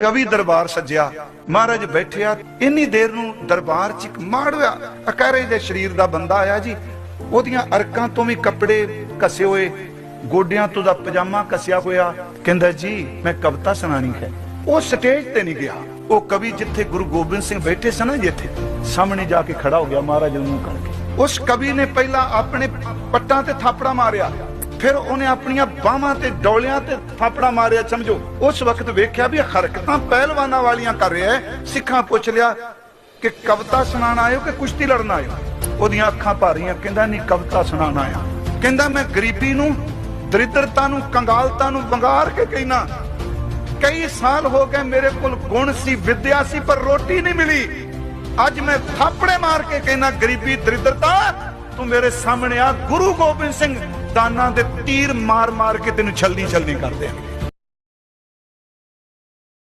ਕਵੀ ਦਰਬਾਰ ਸੱਜਿਆ। ਮਹਾਰਾਜ ਬੈਠਿਆ। ਇੰਨੀ ਦੇਰ ਨੂੰ ਦਰਬਾਰ 'ਚ ਇੱਕ ਮਾੜਿਆ ਅਕਾਰੇ ਦੇ ਸਰੀਰ ਦਾ ਬੰਦਾ ਆਇਆ ਜੀ। ਉਹਦੀਆਂ ਅਰਕਾਂ ਤੋਂ ਵੀ ਕੱਪੜੇ ਕੱਸੇ ਹੋਏ। ਗੋਡਿਆਂ ਤੋਂ ਦਾ ਪਜਾਮਾ ਕੱਸਿਆ ਹੋਇਆ। ਕਹਿੰਦਾ, ਜੀ, ਮੈਂ ਕਵਿਤਾ ਸੁਣਾਣੀ ਹੈ। ਉਹ ਸਟੇਜ ਤੇ ਨਹੀਂ ਗਿਆ। ਉਹ ਕਵੀ ਜਿੱਥੇ ਗੁਰੂ ਗੋਬਿੰਦ ਸਿੰਘ ਬੈਠੇ ਸਨ ਜਿੱਥੇ ਸਾਹਮਣੇ ਜਾ ਕੇ ਖੜਾ ਹੋ ਗਿਆ ਮਹਾਰਾਜ ਨੂੰ ਕਰਕੇ। ਉਸ ਕਵੀ ਨੇ ਪਹਿਲਾਂ ਆਪਣੇ ਪੱਟਾਂ ਤੇ ਥਾਪੜਾ ਮਾਰਿਆ। ਫਿਰ ਉਹਨੇ ਆਪਣੀਆਂ ਬਾਹਾਂ ਤੇ ਡੋਲਿਆਂ ਤੇ ਥਾਪੜਾ ਮਾਰਿਆ, ਸਮਝੋ। ਉਸ ਵਕਤ ਵੇਖਿਆ ਵੀ ਹਰਕਤਾਂ ਪਹਿਲਵਾਨਾਂ ਵਾਲੀਆਂ ਕਰ ਰਿਹਾ ਹੈ। ਸਿੱਖਾਂ ਪੁੱਛ ਲਿਆ ਕਿ ਕਵਿਤਾ ਸੁਣਾਉਣ ਆਇਓ ਕਿ ਕੁਸ਼ਤੀ ਲੜਨ ਆਇਓ ਉਹਦੀਆਂ ਅੱਖਾਂ ਭਾਰੀਆਂ, ਕਹਿੰਦਾ, ਨਹੀਂ, ਕਵਿਤਾ ਸੁਣਾਉਣ ਆਇਆ ਕਹਿੰਦਾ, ਮੈਂ ਗਰੀਬੀ ਨੂੰ, ਦਰਿਦਰਤਾ ਨੂੰ, ਕੰਗਾਲਤਾ ਨੂੰ ਵੰਗਾਰ ਕੇ ਕਹਿਣਾ, ਕਈ ਸਾਲ ਹੋ ਗਏ ਮੇਰੇ ਕੋਲ ਗੁਣ ਸੀ, ਵਿਦਿਆ ਸੀ, ਪਰ ਰੋਟੀ ਨਹੀਂ ਮਿਲੀ। ਅੱਜ ਮੈਂ ਥਾਪੜੇ ਮਾਰ ਕੇ ਕਹਿਣਾ, ਗਰੀਬੀ, ਦਰਿਦਰਤਾ, ਤੂੰ ਮੇਰੇ ਸਾਹਮਣੇ ਆ, ਗੁਰੂ ਗੋਬਿੰਦ ਸਿੰਘ ਦਾਨਾਂ ਦੇ ਤੀਰ ਮਾਰ ਮਾਰ ਕੇ ਤੈਨੂੰ ਛਲਦੀ ਛਲਦੀ ਕਰਦੇ ਦੇਣਗੇ